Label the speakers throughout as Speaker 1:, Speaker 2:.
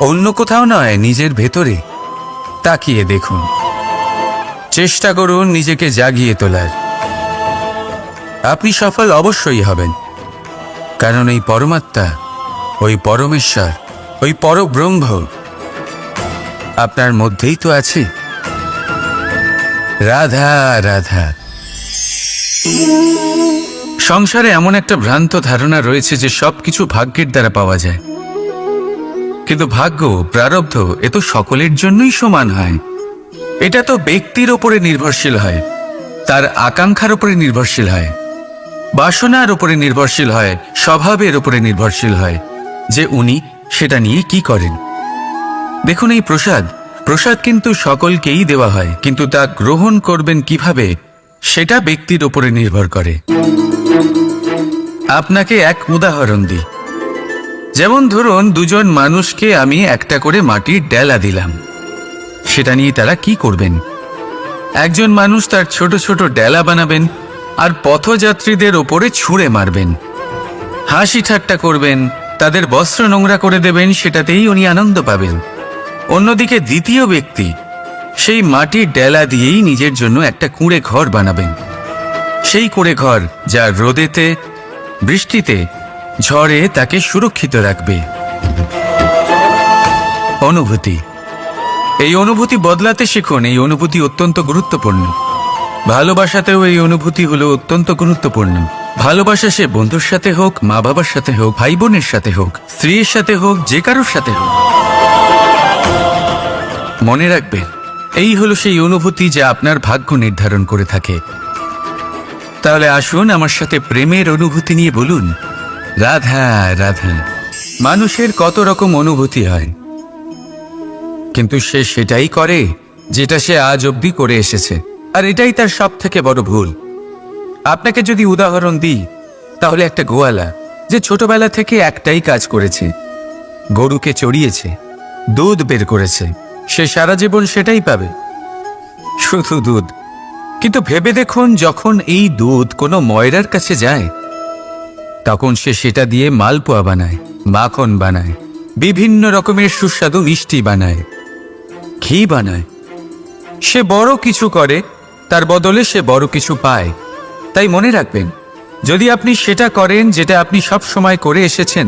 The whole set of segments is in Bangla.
Speaker 1: অন্য কোথাও নয়, নিজের ভেতরে। তাকিয়ে দেখুন। চেষ্টা করুন নিজেকে জাগিয়ে তোলার। আপনি সফল অবশ্যই হবেন। কারণ এই পরমাত্মা, ওই পরমেশ্বর, ওই পরব্রহ্ম আপনার মধ্যেই তো আছে। রাধা রাধা। সংসারে এমন একটা ভ্রান্ত ধারণা রয়েছে যে সবকিছু ভাগ্যের দ্বারা পাওয়া যায়। কিন্তু ভাগ্য প্রারব্ধ, এ তো সকলের জন্যই সমান হয়। এটা তো ব্যক্তির ওপরে নির্ভরশীল হয়, তার আকাঙ্ক্ষার উপরে নির্ভরশীল হয়, বাসনার উপরে নির্ভরশীল হয়, স্বভাবের উপরে নির্ভরশীল হয়, যে উনি সেটা নিয়ে কি করেন। দেখুন এই প্রসাদ প্রসাদ কিন্তু সকলকেই দেওয়া হয়, কিন্তু তা গ্রহণ করবেন কীভাবে, সেটা ব্যক্তির উপরে নির্ভর করে। আপনাকে এক উদাহরণ দিই। যেমন ধরুন, দুজন মানুষকে আমি একটা করে মাটির ডেলা দিলাম। সেটা নিয়ে তারা কি করবেন? একজন মানুষ তার ছোট ছোট ডেলা বানাবেন আর পথযাত্রীদের ওপরে ছুঁড়ে মারবেন। হাসি ঠাট্টা করবেন, তাদের বস্ত্র নোংরা করে দেবেন, সেটাতেই উনি আনন্দ পাবেন। অন্যদিকে দ্বিতীয় ব্যক্তি, সেই মাটির ডেলা দিয়েই নিজের জন্য একটা কুঁড়ে ঘর বানাবেন। সেই কুঁড়ে ঘর যা রোদেতে, বৃষ্টিতে ঝড়ে তাকে সুরক্ষিত রাখবে। অনুভূতি। এই অনুভূতি বদলাতে শিখুন, এই অনুভূতি অত্যন্ত গুরুত্বপূর্ণ। ভালোবাসাতেও এই অনুভূতি হলো অত্যন্ত গুরুত্বপূর্ণ। ভালোবাসা সে বন্ধুর সাথে হোক মা বাবার সাথে হোক ভাই বোনের সাথে হোক, স্ত্রীর সাথে হোক, যে কারোর সাথে হোক। মনে রাখবেন, এই হলো সেই অনুভূতি যা আপনার ভাগ্য নির্ধারণ করে থাকে। তাহলে আসুন আমার সাথে প্রেমের অনুভূতি নিয়ে বলুন। রাধা রাধা। মানুষের কত রকম অনুভূতি হয়। কিন্তু সে সেটাই করে যেটা সে আজ অব্দি করে এসেছে। আর এটাই তার সব থেকে বড় ভুল। আপনাকে যদি উদাহরণ দিই, তাহলে একটা গোয়ালা যে ছোটবেলা থেকে একটাই কাজ করেছে, গরুকে চড়িয়েছে, দুধ বের করেছে, সে সারা জীবন সেটাই পাবে। শুধু দুধ। কিন্তু ভেবে দেখুন, যখন এই দুধ কোনো ময়রার কাছে যায় তখন সে সেটা দিয়ে মালপোয়া বানায়, মাখন বানায়, বিভিন্ন রকমের সুস্বাদু মিষ্টি বানায়, ঘি বানায়। সে বড় কিছু করে, তার বদলে সে বড় কিছু পায়। তাই মনে রাখবেন, যদি আপনি সেটা করেন যেটা আপনি সব সময় করে এসেছেন,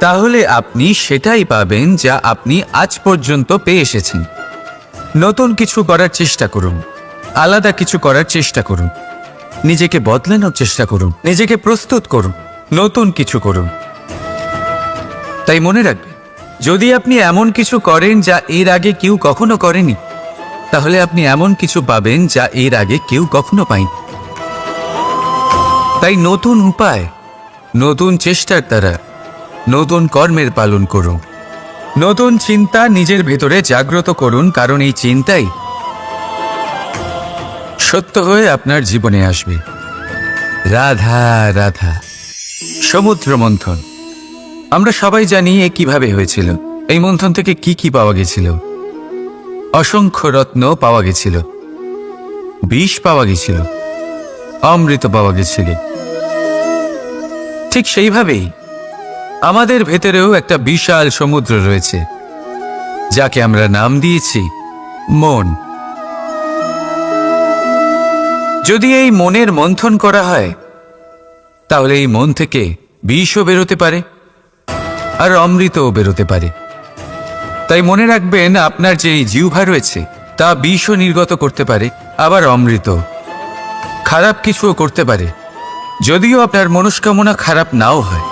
Speaker 1: তাহলে আপনি সেটাই পাবেন যা আপনি আজ পর্যন্ত পেয়ে এসেছেন। নতুন কিছু করার চেষ্টা করুন, আলাদা কিছু করার চেষ্টা করুন, নিজেকে বদলানোর চেষ্টা করুন, নিজেকে প্রস্তুত করুন। নতুন কিছু করুন। তাই মনে রাখবেন, যদি আপনি এমন কিছু করেন যা এর আগে কেউ কখনো করেনি, তাহলে আপনি এমন কিছু পাবেন যা এর আগে কেউ কখনো পায়নি। তাই নতুন উপায়, নতুন চেষ্টার দ্বারা নতুন কর্মের পালন করুন। নতুন চিন্তা নিজের ভেতরে জাগ্রত করুন, কারণ এই চিন্তাই সত্য হয়ে আপনার জীবনে আসবে। রাধা রাধা। সমুদ্র মন্থন আমরা সবাই জানি এ কীভাবে হয়েছিল। এই মন্থন থেকে কি কি পাওয়া গেছিল? অসংখ্য রত্ন পাওয়া গেছিল। বিষ পাওয়া গেছিল। অমৃত পাওয়া গেছিল। ঠিক সেইভাবেই আমাদের ভেতরেও একটা বিশাল সমুদ্র রয়েছে, যাকে আমরা নাম দিয়েছি মন। যদি এই মনের মন্থন করা হয় তাহলে এই মন থেকে বিষও বেরোতে পারে, আর অমৃতও বেরোতে পারে। তাই মনে রাখবেন, আপনার যে জিহ্বা রয়েছে, তা বিষও নির্গত করতে পারে, আবার অমৃত খারাপ কিছুও করতে পারে। যদিও আপনার মনস্কামনা খারাপ নাও হয়,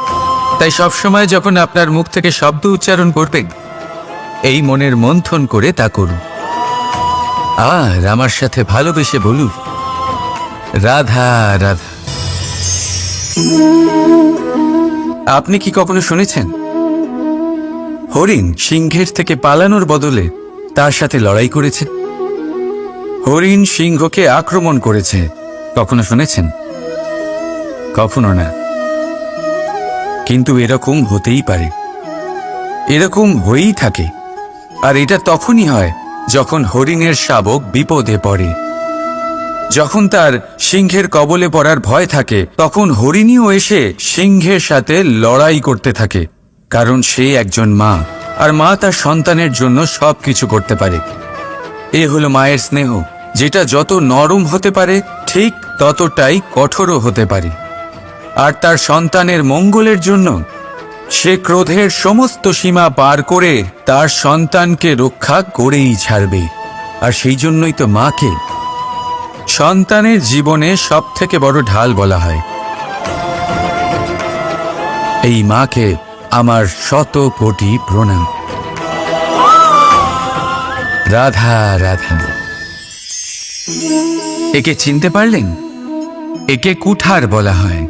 Speaker 1: তাই সবসময় যখন আপনার মুখ থেকে শব্দ উচ্চারণ করবেন, এই মনের মন্থন করে তা করুন। আর আমার সাথে ভালোবেসে বলুন, রাধা রাধা। আপনি কি কখনো শুনেছেন? হরিণ সিংহের থেকে পালানোর বদলে তার সাথে লড়াই করেছে। হরিণ সিংহকে আক্রমণ করেছে। কখনো শুনেছেন? কখনো না। কিন্তু এরকম হতেই পারে। এরকম হয়েই থাকে। আর এটা তখনই হয় যখন হরিণের শাবক বিপদে পড়ে। যখন তার সিংহের কবলে পড়ার ভয় থাকে, তখন হরিণীও এসে সিংহের সাথে লড়াই করতে থাকে, কারণ সে একজন মা, আর মা তার সন্তানের জন্য সব কিছু করতে পারে। এ হলো মায়ের স্নেহ, যেটা যত নরম হতে পারে, ঠিক ততটাই কঠোরও হতে পারে। আর তার সন্তানের মঙ্গলের জন্য, সে ক্রোধের সমস্ত সীমা পার করে তার সন্তানকে রক্ষা করেই ছাড়বে, আর সেই জন্যই তো মাকে সন্তানের জীবনে সব থেকে বড় ঢাল বলা হয়। এই মাকে আমার শত কোটি প্রণাম। রাধা রাধা। একে চিনতে পারলেন? একে কুঠার বলা হয়।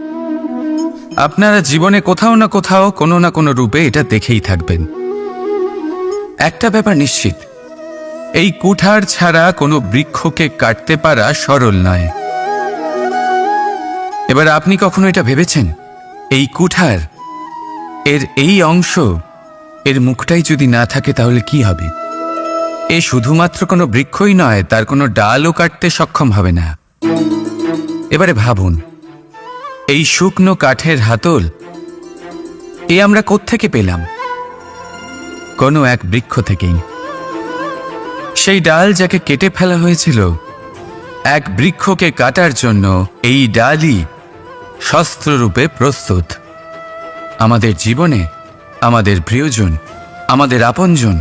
Speaker 1: আপনারা জীবনে কোথাও না কোথাও কোনো না কোনো রূপে এটা দেখেই থাকবেন। একটা ব্যাপার নিশ্চিত এই কুঠার ছাড়া কোনো বৃক্ষকে কাটতে পারা সরল নয়। এবার আপনি কখনো এটা ভেবেছেন? এই কুঠার, এর এই অংশ, এর মুখটাই যদি না থাকে তাহলে কি হবে? এ শুধুমাত্র কোনো বৃক্ষই নয়, তার কোনো ডালও কাটতে সক্ষম হবে না। এবারে ভাবুন, এই শুকনো কাঠের হাতল, এ আমরা কোত্থেকে পেলাম? কোনো এক বৃক্ষ থেকেই। সেই ডাল যাকে কেটে ফেলা হয়েছিল, এক বৃক্ষকে কাটার জন্য এই ডালই শস্ত্ররূপে প্রস্তুত। আমাদের জীবনে, আমাদের প্রিয়জন, আমাদের আপনজন,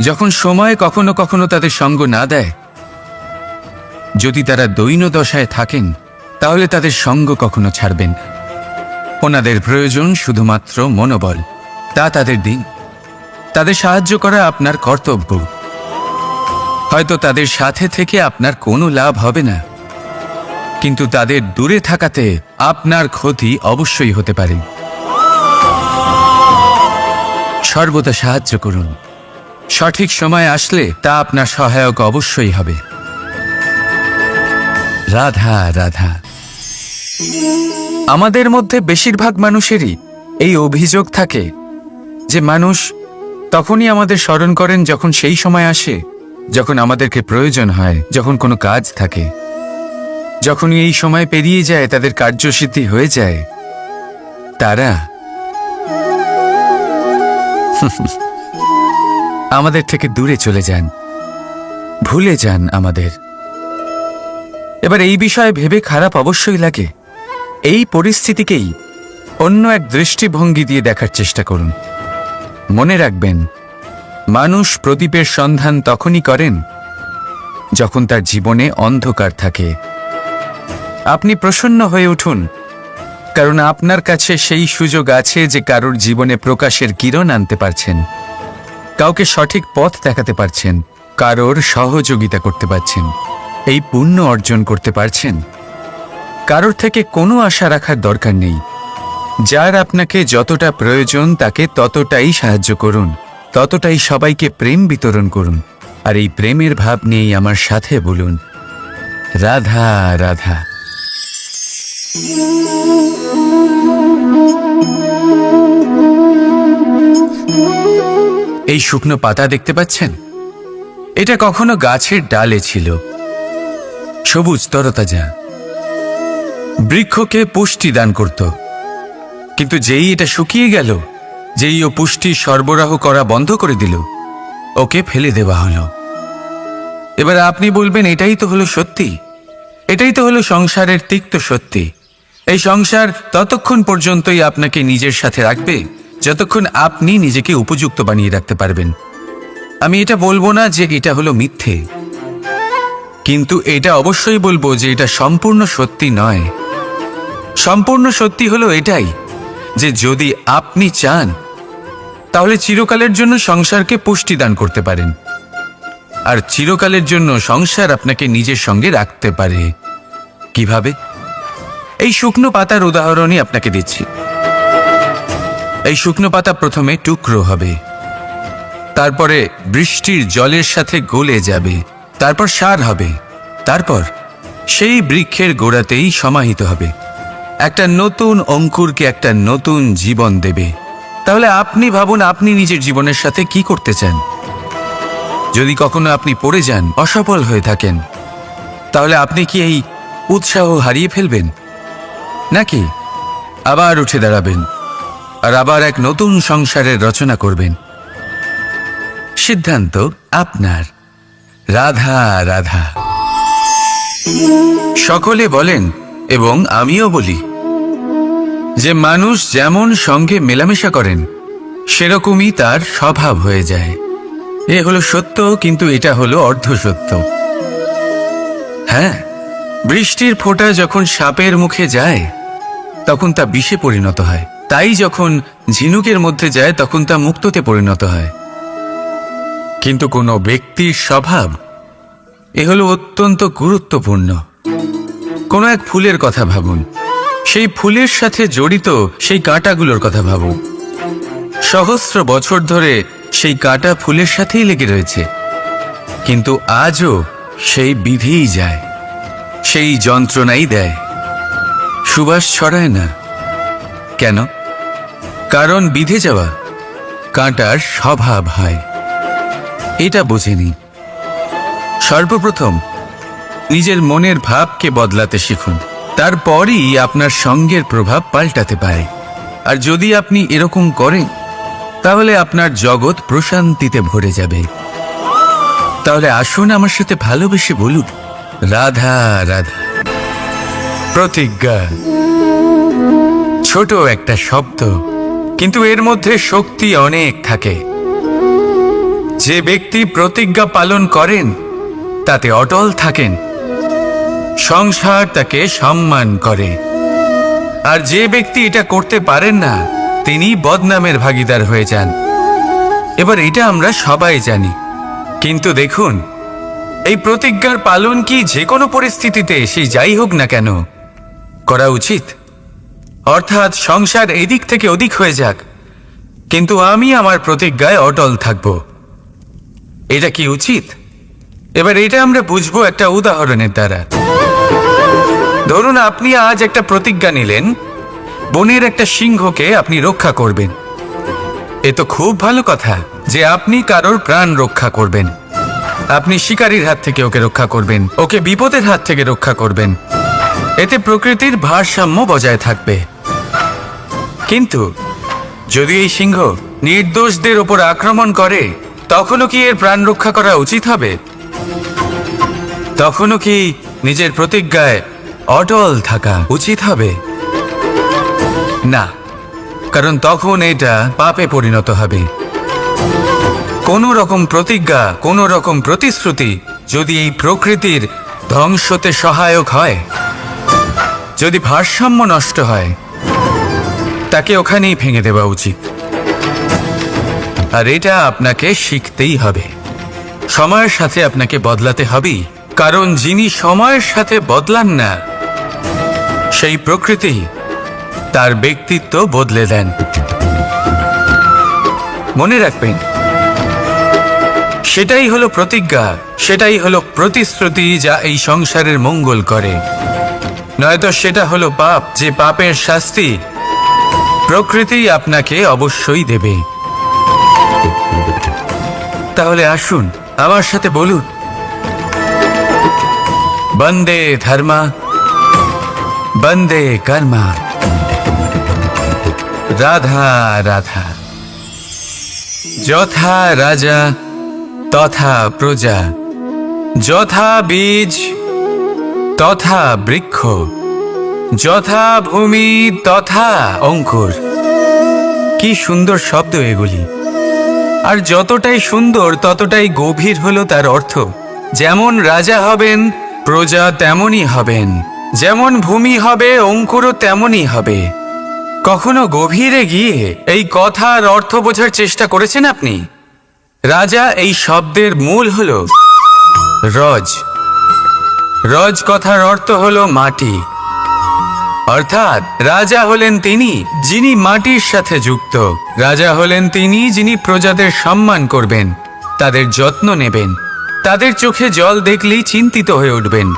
Speaker 1: যখন সময় কখনো কখনো তাদের সঙ্গ না দেয়, যদি তারা দৈন দশায় থাকেন, তাহলে তাদের সঙ্গ কখনো ছাড়বেন ওনাদের প্রয়োজন শুধুমাত্র মনোবল, তা তাদের দিন। তাদের সাহায্য করা আপনার কর্তব্য। হয়তো তাদের সাথে থেকে আপনার কোনো লাভ হবে না। কিন্তু তাদের দূরে থাকাতে আপনার ক্ষতি অবশ্যই হতে পারে। সর্বদা সাহায্য করুন। সঠিক সময় আসলে তা আপনার সহায়ক অবশ্যই হবে। রাধা রাধা। আমাদের মধ্যে বেশিরভাগ মানুষেরই এই অভিযোগ থাকে যে মানুষ তখনই আমাদের স্মরণ করেন যখন সেই সময় আসে যখন আমাদেরকে প্রয়োজন হয়, যখন কোনো কাজ থাকে যখন এই সময় পেরিয়ে যায়, তাদের কার্যসিদ্ধি হয়ে যায়, তারা আমাদের থেকে দূরে চলে যান, ভুলে যান আমাদের। এবার এই বিষয়ে ভেবে খারাপ অবশ্যই লাগে। এই পরিস্থিতিকেই অন্য এক দৃষ্টিভঙ্গি দিয়ে দেখার চেষ্টা করুন। মনে রাখবেন মানুষ প্রদীপের সন্ধান তখনই করেন যখন তার জীবনে অন্ধকার থাকে। আপনি প্রসন্ন হয়ে উঠুন, কারণ আপনার কাছে সেই সুযোগ আছে যে কারোর জীবনে প্রকাশের কিরণ আনতে পারছেন, কাউকে সঠিক পথ দেখাতে পারছেন, কারোর সহযোগিতা করতে পারছেন, এই পুণ্য অর্জন করতে পারছেন। কারোর থেকে কোনো আশা রাখার দরকার নেই। যার আপনাকে যতটা প্রয়োজন তাকে ততটাই সাহায্য করুন। ততটাই সবাইকে প্রেম বিতরণ করুন আর এই প্রেমের ভাব নিয়েই আমার সাথে বলুন। রাধা রাধা। এই শুকনো পাতা দেখতে পাচ্ছেন? এটা কখনো গাছের ডালে ছিল। সবুজ তরতাজা। বৃক্ষকে পুষ্টি দান করত। কিন্তু যেই এটা শুকিয়ে গেল যেই ও পুষ্টি সরবরাহ করা বন্ধ করে দিল, ওকে ফেলে দেওয়া হলো। এবার আপনি বলবেন, এটাই তো হলো সত্যি। এটাই তো হলো সংসারের তিক্ত সত্যি। এই সংসার ততক্ষণ পর্যন্তই আপনাকে নিজের সাথে রাখবে, যতক্ষণ আপনি নিজেকে উপযুক্ত বানিয়ে রাখতে পারবেন। আমি এটা বলব না যে এটা হলো মিথ্যে। কিন্তু এটা অবশ্যই বলব যে এটা সম্পূর্ণ সত্যি নয়। সম্পূর্ণ সত্যি হলো এটাই যে যদি আপনি চান তাহলে চিরকালের জন্য সংসারকে পুষ্টি দান করতে পারেন। আর চিরকালের জন্য সংসার আপনাকে নিজের সঙ্গে রাখতে পারে। কীভাবে? এই শুকনো পাতার উদাহরণই আপনাকে দিচ্ছি। এই শুকনো পাতা প্রথমে টুকরো হবে। তারপরে বৃষ্টির জলের সাথে গলে যাবে। তারপর সার হবে। তারপর সেই বৃক্ষের গোড়াতেই সমাহিত হবে। একটা নতুন অঙ্কুরকে একটা নতুন জীবন দেবে। তাহলে আপনি ভাবুন আপনি নিজের জীবনের সাথে কি করতে চান। যদি কখনো আপনি পড়ে যান, অসফল হয়ে থাকেন, তাহলে আপনি কি এই উৎসাহ হারিয়ে ফেলবেন? নাকি আবার উঠে দাঁড়াবেন আর আবার এক নতুন সংসারের রচনা করবেন? সিদ্ধান্ত আপনার। রাধা রাধা। সকলে বলেন, এবং আমিও বলি যে মানুষ যেমন সঙ্গে মেলামেশা করেন, সেরকমই তার স্বভাব হয়ে যায়। এ হলো সত্য, কিন্তু এটা হলো অর্ধ সত্য হ্যাঁ বৃষ্টির ফোঁটা যখন সাপের মুখে যায়, তখন তা বিষে পরিণত হয়। তাই যখন ঝিনুকের মধ্যে যায়, তখন তা মুক্ততে পরিণত হয়। কিন্তু কোনো ব্যক্তির স্বভাব, এ হলো অত্যন্ত গুরুত্বপূর্ণ। কোনো এক ফুলের কথা ভাবুন। সেই ফুলের সাথে জড়িত সেই কাঁটাগুলোর কথা ভাবুন। সহস্র বছর ধরে সেই কাঁটা ফুলের সাথেই লেগে রয়েছে। কিন্তু আজও সেই বিধিই যায়, সেই যন্ত্রণাই দেয়। সুবাস ছড়ায় না। কেন? কারণ বিধে যাওয়া, কাঁটার স্বভাব হয়। এটা বোঝেনি। সর্বপ্রথম নিজের মনের ভাবকে বদলাতে শিখুন। তারপরই আপনার সঙ্গের প্রভাব পাল্টাতে পারে। আর যদি আপনি এরকম করেন, তাহলে আপনার জগৎ প্রশান্তিতে ভরে যাবে। তাহলে আসুন আমার সাথে ভালোবেসে বলুন, রাধা রাধা। প্রতিজ্ঞা। ছোট একটা শব্দ, কিন্তু এর মধ্যে শক্তি অনেক থাকে। যে ব্যক্তি প্রতিজ্ঞা পালন করেন, তাতে অটল থাকেন। সংসার তাকে সম্মান করে। আর যে ব্যক্তি এটা করতে পারেন না, তিনি বদনামের ভাগিদার হয়ে যান। এবার এটা আমরা সবাই জানি। কিন্তু দেখুন, এই প্রতিজ্ঞার পালন কি যে কোনো পরিস্থিতিতে সেই যাই হোক না কেন করা উচিত। অর্থাৎ সংসার এদিক থেকে ওদিক হয়ে যাক। কিন্তু আমি আমার প্রতিজ্ঞায় অটল থাকব। এটা কি উচিত? এবার এটা আমরা বুঝব একটা উদাহরণের দ্বারা। ধরুন আপনি আজ একটা প্রতিজ্ঞা নিলেন, বনের একটা সিংহকে আপনি রক্ষা করবেন। এ তো খুব ভালো কথা যে আপনি কারোর প্রাণ রক্ষা করবেন। আপনি শিকারীর হাত থেকে ওকে রক্ষা করবেন, ওকে বিপদের হাত থেকে রক্ষা করবেন। এতে প্রকৃতির ভারসাম্য বজায় থাকবে। কিন্তু যদি এই সিংহ নির্দোষদের ওপর আক্রমণ করে, তখনও কি এর প্রাণ রক্ষা করা উচিত হবে? তখনও কি নিজের প্রতিজ্ঞায় অটল থাকা উচিত হবে। না, কারণ তখন এটা পাপে পরিণত হবে। কোনো রকম প্রতিজ্ঞা, কোনো রকম প্রতিশ্রুতি যদি এই প্রকৃতির ধ্বংসতে সহায়ক হয়, যদি ভারসাম্য নষ্ট হয়, তাকে ওখানেই ভেঙে দেওয়া উচিত। আর এটা আপনাকে শিখতেই হবে। সময়ের সাথে আপনাকে বদলাতে হবেই, কারণ যিনি সময়ের সাথে বদলান না সেই প্রকৃতি তার ব্যক্তিত্ব বদলে দেন। মনে রাখবেন, সেটাই হলো প্রতিজ্ঞা, সেটাই হলো প্রতিশ্রুতি যা এই সংসারের মঙ্গল করে। নয়তো সেটা হলো পাপ, যে পাপের শাস্তি প্রকৃতি আপনাকে অবশ্যই দেবে। তাহলে আসুন, আমার সাথে বলুন। বন্দে ধর্মা বন্দে কর্মা। রাধা রাধা। যথা রাজা, তথা প্রজা। যথা বীজ, তথা বৃক্ষ। যথা ভূমি, তথা অঙ্কুর। কি সুন্দর শব্দ এগুলি। আর যতটাই সুন্দর, ততটাই গভীর হলো তার অর্থ। যেমন রাজা হবেন, প্রজা তেমনই হবেন। যেমন ভূমি হবে, অঙ্কুরও তেমনই হবে। কখনো গভীরে গিয়ে এই কথার অর্থ বোঝার চেষ্টা করেছেন আপনি? রাজা, এই শব্দের মূল হল রজ। রজ কথার অর্থ হল মাটি। অর্থাৎ রাজা হলেন তিনি, যিনি মাটির সাথে যুক্ত। রাজা হলেন তিনি, যিনি প্রজাদের সম্মান করবেন, তাদের যত্ন নেবেন। তাদের চোখে জল দেখলেই চিন্তিত হয়ে উঠবেন।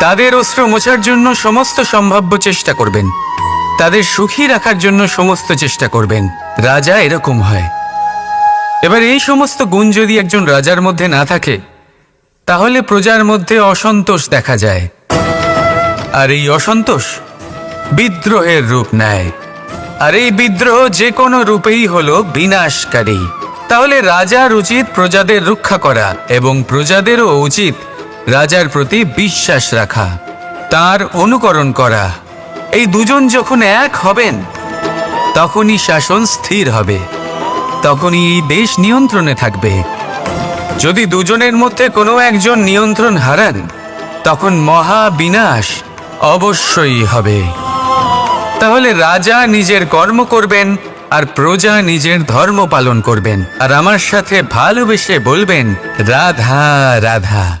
Speaker 1: তাদের অস্ত্র মোছার জন্য সমস্ত সম্ভাব্য চেষ্টা করবেন। তাদের সুখী রাখার জন্য সমস্ত চেষ্টা করবেন। রাজা এরকম হয়। এবার এই সমস্ত গুণ যদি একজন রাজার মধ্যে না থাকে, তাহলে প্রজার মধ্যে অসন্তোষ দেখা যায়। আর এই অসন্তোষ বিদ্রোহের রূপ নেয়। আর এই বিদ্রোহ যে কোনো রূপেই হলো বিনাশকারী। তাহলে রাজার উচিত প্রজাদের রক্ষা করা এবং প্রজাদেরও উচিত রাজার প্রতি বিশ্বাস রাখা, তার অনুকরণ করা। এই দুজন যখন এক হবেন, তখনই শাসন স্থির হবে, তখনই এই দেশ নিয়ন্ত্রণে থাকবে। যদি দুজনের মধ্যে কোনো একজন নিয়ন্ত্রণ হারান, তখন মহা বিনাশ অবশ্যই হবে। তাহলে রাজা নিজের কর্ম করবেন আর প্রজা নিজের ধর্ম পালন করবেন। আর আমার সাথে ভালোবেসে বলবেন, রাধা রাধা।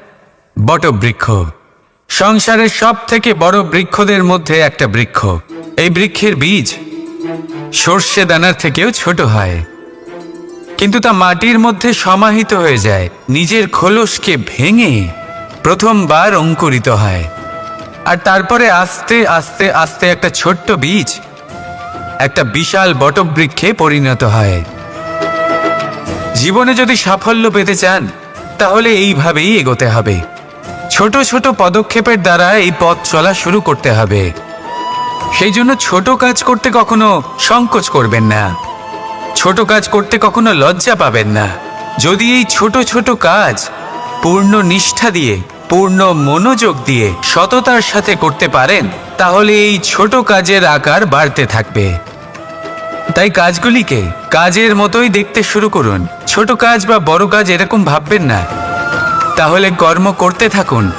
Speaker 1: বটবৃক্ষ সংসারের সব থেকে বড় বৃক্ষদের মধ্যে একটা বৃক্ষ। এই বৃক্ষের বীজ সর্ষে দানার থেকেও ছোট হয়। কিন্তু তা মাটির মধ্যে সমাহিত হয়ে যায়। নিজের খোলসকে ভেঙে প্রথমবার অঙ্কুরিত হয়। আর তারপরে আস্তে আস্তে আস্তে একটা ছোট্ট বীজ একটা বিশাল বটবৃক্ষে পরিণত হয়। জীবনে যদি সাফল্য পেতে চান, তাহলে এইভাবেই এগোতে হবে। ছোট ছোট পদক্ষেপের দ্বারা এই পথ চলা শুরু করতে হবে। সেই জন্য ছোট কাজ করতে কখনো সংকোচ করবেন না। ছোট কাজ করতে কখনো লজ্জা পাবেন না। যদি এই ছোট ছোট কাজ পূর্ণ নিষ্ঠা দিয়ে, পূর্ণ মনোযোগ দিয়ে সততার সাথে করতে পারেন, তাহলে এই ছোট কাজের আকার বাড়তে থাকবে। তাই কাজগুলিকে কাজের মতোই দেখতে শুরু করুন। ছোট কাজ বা বড় কাজ এরকম ভাববেন না। তাহলে কর্ম করতে থাকুন।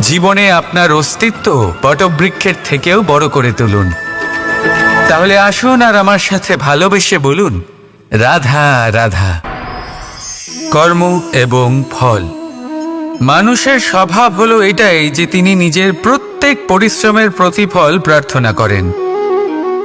Speaker 1: জীবনে আপনার অস্তিত্ব বটবৃক্ষের থেকেও বড় করে তুলুন। তাহলে আসুন আর আমার সাথে ভালোবেসে বলুন, রাধা রাধা। কর্ম এবং ফল। মানুষের স্বভাব হলো এটাই যে তিনি নিজের প্রত্যেক পরিশ্রমের প্রতিফল প্রার্থনা করেন।